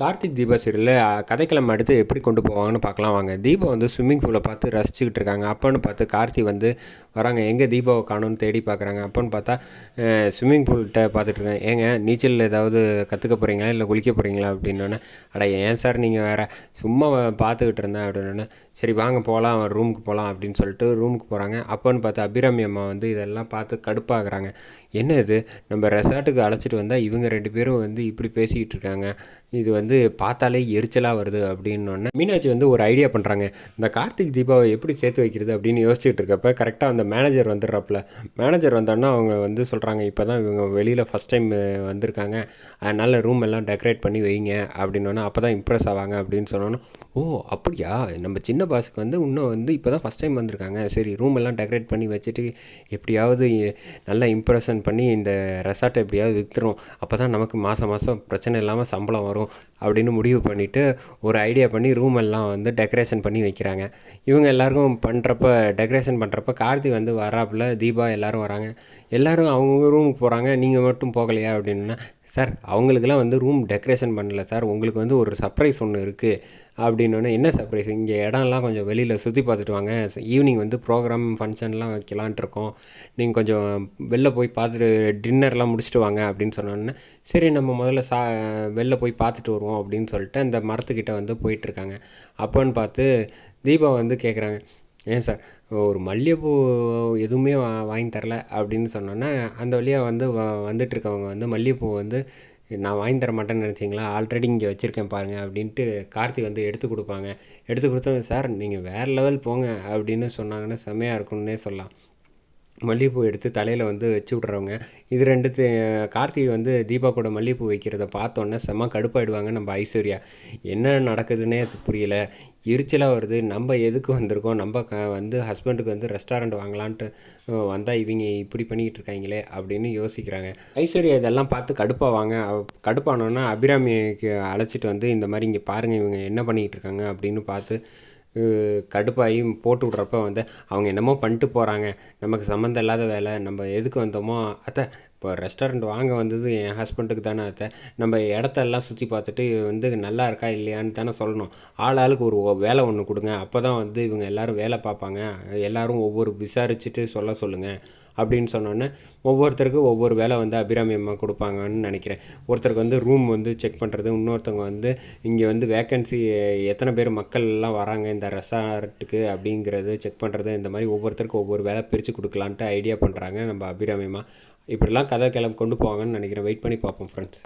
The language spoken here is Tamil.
கார்த்திக் தீபா சீரியலில் கதைக்கிழமை அடுத்து எப்படி கொண்டு போவாங்கன்னு பார்க்கலாம் வாங்க. தீபா வந்து ஸ்விம்மிங் பூலை பார்த்து ரசிச்சுக்கிட்டு இருக்காங்க. அப்போன்னு பார்த்து கார்த்தி வந்து வராங்க. எங்கே தீபாவை காணும்னு தேடி பார்க்குறாங்க. அப்போன்னு பார்த்தா ஸ்விம்மிங் பூல்கிட்ட பார்த்துட்டு இருக்கேன். ஏங்க நீச்சல் ஏதாவது கற்றுக்க போகிறீங்களா இல்லை குளிக்க போகிறீங்களா அப்படின்னோடனே அட ஏன் சார் நீங்கள் வேறு சும்மா பார்த்துக்கிட்டு இருந்தேன் அப்படின்னு சரி வாங்க போகலாம் ரூமுக்கு போகலாம் அப்படின்னு சொல்லிட்டு ரூமுக்கு போகிறாங்க அப்போன்னு பார்த்தா அபிராமி அம்மா வந்து இதெல்லாம் பார்த்து கடுப்பாகிறாங்க. என்ன இது? நம்ம ரெசார்ட்டுக்கு அழைச்சிட்டு வந்தால் இவங்க ரெண்டு பேரும் வந்து இப்படி பேசிக்கிட்டு இருக்காங்க. இது வந்து பார்த்தாலே எரிச்சலாக வருது அப்படின்னோடனே மீனாட்சி வந்து ஒரு ஐடியா பண்ணுறாங்க இந்த கார்த்திக் தீபாவை எப்படி சேர்த்து வைக்கிறது அப்படின்னு யோசிச்சுட்டு இருக்கப்ப கரெக்டாக அந்த மேனேஜர் வந்துடுறாப்புல. மேனேஜர் வந்தோன்னா அவங்க வந்து சொல்கிறாங்க இப்போ தான் இவங்க வெளியில் ஃபஸ்ட் டைம் வந்திருக்காங்க. அதனால் ரூம் எல்லாம் டெக்கரேட் பண்ணி வைங்க. அப்படின்னோன்னே அப்போ தான் இம்ப்ரெஸ் ஆவாங்க. அப்படின்னு சொன்னோன்னா ஓ அப்படியா? நம்ம சின்ன பாஸுக்கு வந்து இன்னும் வந்து இப்போ தான் ஃபஸ்ட் டைம் வந்திருக்காங்க. சரி ரூம் எல்லாம் டெக்கரேட் பண்ணி வச்சுட்டு எப்படியாவது நல்லா இம்ப்ரெஷன் பண்ணி இந்த ரெசார்ட்டை எப்படியாவது விற்றுரும் அப்போ தான் நமக்கு மாதம் மாதம் பிரச்சனை இல்லாமல் சம்பளம் வரும் அப்படின்னு முடிவு பண்ணிவிட்டு ஒரு ஐடியா பண்ணி ரூம் எல்லாம் வந்து டெக்கரேஷன் பண்ணி வைக்கிறாங்க. இவங்க எல்லாருக்கும் பண்ணுறப்ப டெக்கரேஷன் பண்ணுறப்ப கார்த்தி வந்து வராப்பில் தீபா எல்லோரும் வராங்க. எல்லோரும் அவங்கவுங்க ரூமுக்கு போகிறாங்க நீங்கள் மட்டும் போகலையா அப்படின்னா சார் அவங்களுக்கெல்லாம் வந்து ரூம் டெக்கரேஷன் பண்ணல சார். உங்களுக்கு வந்து ஒரு சர்ப்ரைஸ் ஒன்று இருக்குது அப்படின்னோடனே என்ன சர்ப்ரைஸ் இங்கே இடம்லாம் கொஞ்சம் வெளியில் சுற்றி பார்த்துட்டு வாங்க. ஈவினிங் வந்து ப்ரோக்ராம் ஃபங்க்ஷன்லாம் வைக்கலான்ட்டு இருக்கோம். நீங்கள் கொஞ்சம் வெளில போய் பார்த்துட்டு டின்னர்லாம் முடிச்சுட்டு வாங்க. அப்படின்னு சொன்னோன்னே சரி நம்ம முதல்ல சா வெளில போய் பார்த்துட்டு வருவோம். அப்படின்னு சொல்லிட்டு அந்த மரத்துக்கிட்ட வந்து போயிட்டுருக்காங்க அப்போன்னு பார்த்து தீபா வந்து கேட்குறாங்க ஏன் சார்? ஒரு மல்லிகைப்பூ எதுவுமே வா வாங்கி தரல அப்படின்னு சொன்னோன்னே அந்த வழியாக வந்து வ வந்துட்டுருக்கவங்க வந்து மல்லிகைப்பூ வந்து நான் வாங்கி தர மாட்டேன்னு நினச்சிங்களா? ஆல்ரெடி இங்கே வச்சுருக்கேன் பாருங்கள் அப்படின்ட்டு கார்த்திக் வந்து எடுத்து கொடுப்பாங்க. எடுத்து கொடுத்தோம் சார் நீங்கள் வேறு லெவல் போங்க அப்படின்னு சொன்னாங்கன்னா செம்மையாக இருக்கும்னே சொல்லலாம். மல்லிகைப்பூ எடுத்து தலையில் வந்து வச்சு விட்றவங்க. இது ரெண்டு கார்த்திகை வந்து தீபா கூட மல்லிகைப்பூ வைக்கிறத பார்த்தோன்னே செம்ம கடுப்பாயிடுவாங்க நம்ம ஐஸ்வர்யா. என்ன நடக்குதுன்னே புரியல. எரிச்சலாக வருது. நம்ம எதுக்கு வந்திருக்கோம்? நம்ம க வந்து ஹஸ்பண்டுக்கு வந்து ரெஸ்டாரண்ட் வாங்கலான்ட்டு வந்தால் இவங்க இப்படி பண்ணிக்கிட்டு இருக்காங்களே அப்படின்னு யோசிக்கிறாங்க. ஐஸ்வர்யா இதெல்லாம் பார்த்து கடுப்பாவாங்க கடுப்பானோன்னா அபிராமிக்கு அழைச்சிட்டு வந்து இந்த மாதிரி இங்கே பாருங்கள் இவங்க என்ன பண்ணிக்கிட்டு இருக்காங்க? அப்படின்னு பார்த்து கடுப்பாகி போட்டு விட்றப்ப வந்து அவங்க என்னமோ பண்ணிட்டு போகிறாங்க நமக்கு சம்மந்தம் இல்லாத வேலை நம்ம எதுக்கு வந்தோமோ அத்தை இப்போ ரெஸ்டாரண்ட் வாங்க வந்தது என் ஹஸ்பண்டுக்கு தானே அத்தை. நம்ம இடத்தெல்லாம் சுற்றி பார்த்துட்டு வந்து நல்லா இருக்கா இல்லையான்னு தானே சொல்லணும். ஆள் ஆளுக்கு ஒரு வேலை ஒன்று கொடுங்க. அப்போ தான் வந்து இவங்க எல்லோரும் வேலை பார்ப்பாங்க. எல்லோரும் ஒவ்வொரு விசாரிச்சுட்டு சொல்ல சொல்லுங்கள் அப்படின்னு சொன்னோன்னே ஒவ்வொருத்தருக்கும் ஒவ்வொரு வேலை வந்து அபிராமியமாக கொடுப்பாங்கன்னு நினைக்கிறேன். ஒருத்தருக்கு வந்து ரூம் வந்து செக் பண்ணுறது இன்னொருத்தவங்க வந்து இங்கே வந்து வேக்கன்சி எத்தனை பேர் மக்கள் எல்லாம் வராங்க இந்த ரெசார்ட்டுக்கு அப்படிங்கிறது செக் பண்ணுறது இந்த மாதிரி ஒவ்வொருத்தருக்கும் ஒவ்வொரு வேலை பிரித்து கொடுக்கலான்ட்டு ஐடியா பண்ணுறாங்க நம்ம அபிராமியமாக இப்படிலாம் கதை கிளம்பி கொண்டு போவாங்கன்னு நினைக்கிறேன். வெயிட் பண்ணி பார்ப்போம் ஃப்ரெண்ட்ஸ்